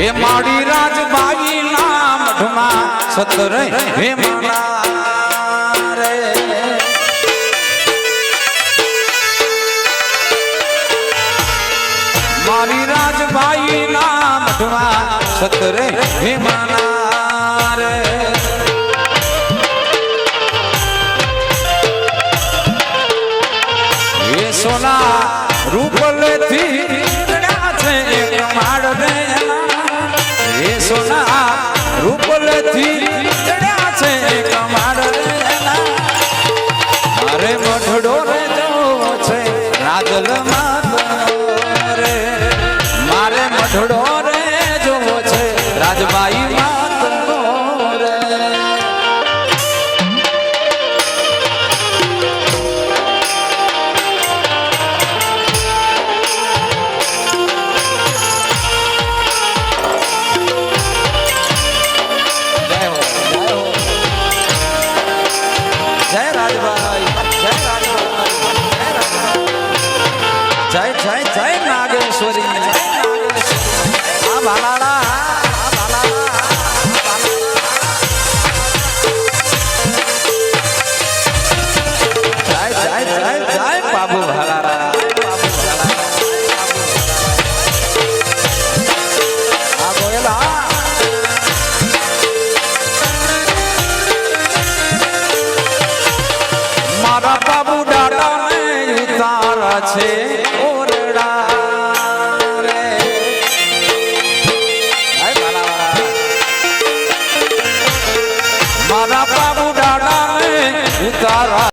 હે માડી રાજબાઈ ના મઢમાં સતર હે માણા રે મારી રાજબાઈ ના મઢમાં સતરે હે માણા સોના રૂપલથી ચડ્યા છે કમાડ અરે મઢડો રે જવો છે રાદલ છે ઓરડા મારા બાબુ દાદા ઉતારા